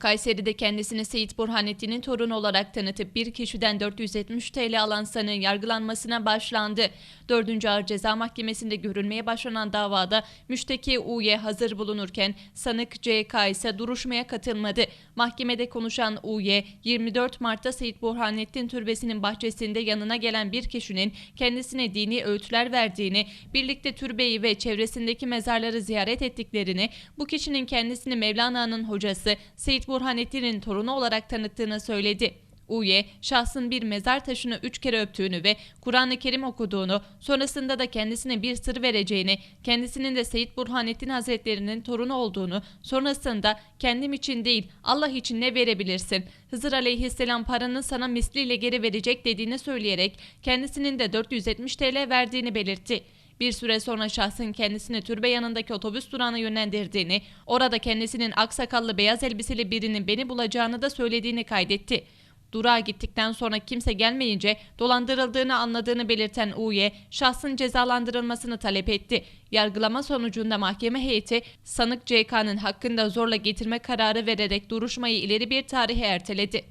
Kayseri'de kendisini Seyit Burhanettin'in torunu olarak tanıtıp bir kişiden 470 TL alan sanığın yargılanmasına başlandı. 4. Ağır Ceza Mahkemesi'nde görülmeye başlanan davada müşteki U'ye hazır bulunurken sanık CK ise duruşmaya katılmadı. Mahkemede konuşan U'ye 24 Mart'ta Seyit Burhanettin Türbesi'nin bahçesinde yanına gelen bir kişinin kendisine dini öğütler verdiğini, birlikte türbeyi ve çevresindeki mezarları ziyaret ettiklerini, bu kişinin kendisini Mevlana'nın hocası Seyit Burhanettin'in torunu olarak tanıttığını söyledi. Uye, şahsın bir mezar taşını üç kere öptüğünü ve Kur'an-ı Kerim okuduğunu, sonrasında da kendisine bir sır vereceğini, kendisinin de Seyit Burhanettin Hazretlerinin torunu olduğunu, sonrasında kendim için değil Allah için ne verebilirsin? Hızır Aleyhisselam paranın sana misliyle geri verecek dediğini söyleyerek kendisinin de 470 TL verdiğini belirtti. Bir süre sonra şahsın kendisini türbe yanındaki otobüs durağına yönlendirdiğini, orada kendisinin aksakallı beyaz elbiseli birinin beni bulacağını da söylediğini kaydetti. Durağa gittikten sonra kimse gelmeyince dolandırıldığını anladığını belirten Uye, şahsın cezalandırılmasını talep etti. Yargılama sonucunda mahkeme heyeti sanık CK'nın hakkında zorla getirme kararı vererek duruşmayı ileri bir tarihe erteledi.